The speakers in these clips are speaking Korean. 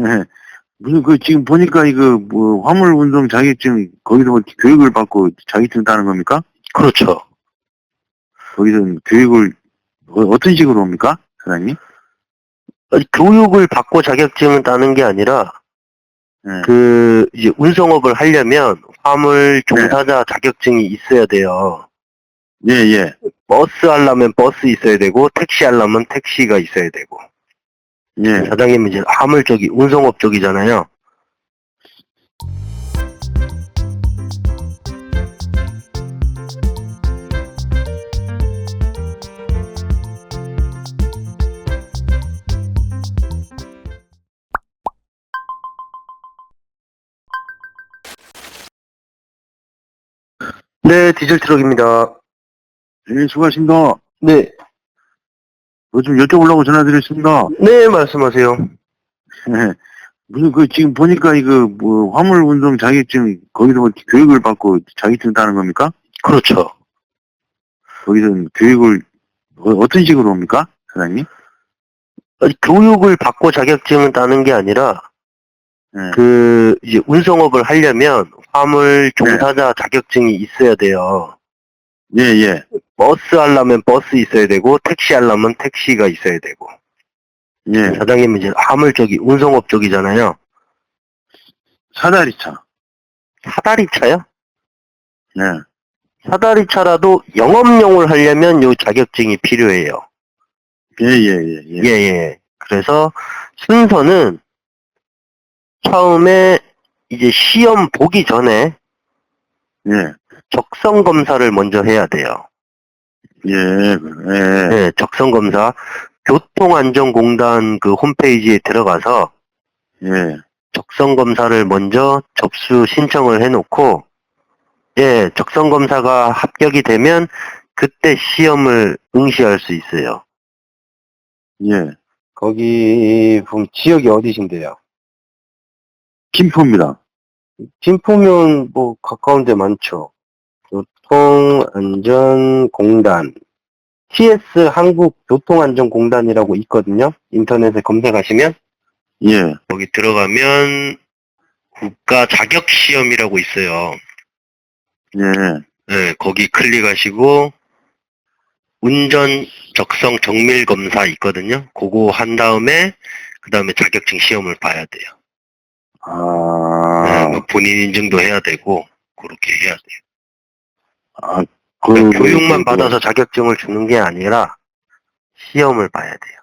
예. 무슨 그 지금 보니까 이거 뭐 화물 운송 자격증 거기서 뭐 교육을 받고 자격증 따는 겁니까? 그렇죠. 거기서 교육을 어, 떤 식으로 옵니까, 사장님? 어, 교육을 받고 자격증을 따는 게 아니라 예. 그 이제 운송업을 하려면 화물 종사자 자격증이 있어야 돼요. 예, 예, 버스 하려면 버스 있어야 되고 택시 하려면 택시가 있어야 되고 예. 사장님은 이제 화물 쪽이 운송업 쪽이잖아요. 네, 디젤 트럭입니다. 예, 수고하십니다. 네, 뭐좀 여쭤보려고 전화드렸습니다. 네 말씀하세요. 예. 무슨 그 지금 보니까 이거 뭐 화물 운송 자격증 거기서 뭐 교육을 받고 자격증 따는 겁니까? 그렇죠. 거기서 교육을 어, 떤 식으로 옵니까, 사장님? 어, 교육을 받고 자격증을 따는 게 아니라 예. 그 이제 운송업을 하려면 화물 종사자 자격증이 있어야 돼요. 예, 예, 버스 하려면 버스 있어야 되고 택시 하려면 택시가 있어야 되고 예. 사장님은 이제 화물 쪽이 운송업 쪽이잖아요. 사다리 차. 사다리 차요? 예. 사다리 차라도 영업용을 하려면 요 자격증이 필요해요. 예, 예, 예, 예. 예, 예. 그래서 순서는 처음에 이제 시험 보기 전에 예, 적성 검사를 먼저 해야 돼요. 예, 예. 네, 적성 검사. 교통안전공단 그 홈페이지에 들어가서 예. 적성 검사를 먼저 접수 신청을 해놓고, 예, 적성 검사가 합격이 되면 그때 시험을 응시할 수 있어요. 예. 거기 그럼 지역이 어디신데요? 김포입니다. 김포면 뭐 가까운 데 많죠. 교통안전공단. TS 한국 교통안전공단이라고 있거든요. 인터넷에 검색하시면 예. 거기 들어가면 국가 자격 시험이라고 있어요. 예. 네, 거기 클릭하시고 운전 적성 정밀 검사 있거든요. 그거 한 다음에 그 다음에 자격증 시험을 봐야 돼요. 아, 네, 뭐 본인 인증도 해야 되고 그렇게 해야 돼요. 아, 그, 그러니까 교육만 그, 받아서 자격증을 주는 게 아니라 시험을 봐야 돼요.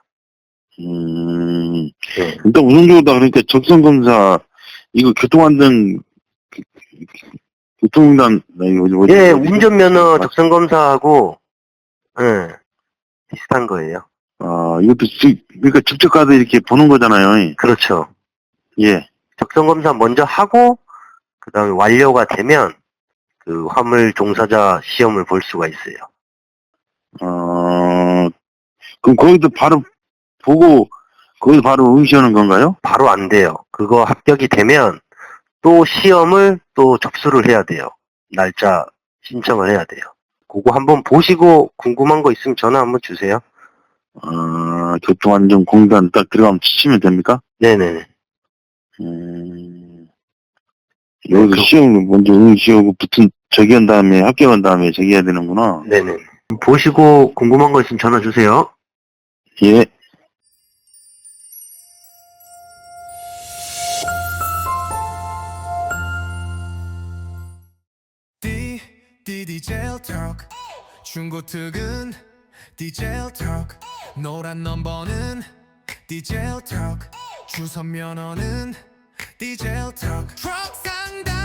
음, 네. 일단 우선적으로 그러니까 적성검사, 이거 교통안전, 교통단, 나 이거 어디, 예, 운전면허 어디- 적성 검사하고 예, 비슷한 거예요. 아, 이것도, 지- 그러니까 직접 가서 이렇게 보는 거잖아요. 그렇죠. 예. 적성 검사 먼저 하고 그다음에 완료가 되면 그 화물 종사자 시험을 볼 수가 있어요. 어, 그럼 거기도 바로 보고, 거기서 바로 응시하는 건가요? 바로 안 돼요. 그거 합격이 되면 또 시험을 또 접수를 해야 돼요. 날짜 신청을 해야 돼요. 그거 한번 보시고 궁금한 거 있으면 전화 한번 주세요. 아, 교통안전공단 딱 들어가면 치시면 됩니까? 네네네. 음, 여기서 그- 시험을 먼저 응시하고 붙은, 저기 한 다음에, 합격한 다음에 저기 해야 되는구나. 네네. 보시고 궁금한 거 있으면 전화 주세요. 예. D D 중고 특은 디젤 턱 노란 넘버는 디젤 턱 주선 면허는 디젤 턱 트럭 상단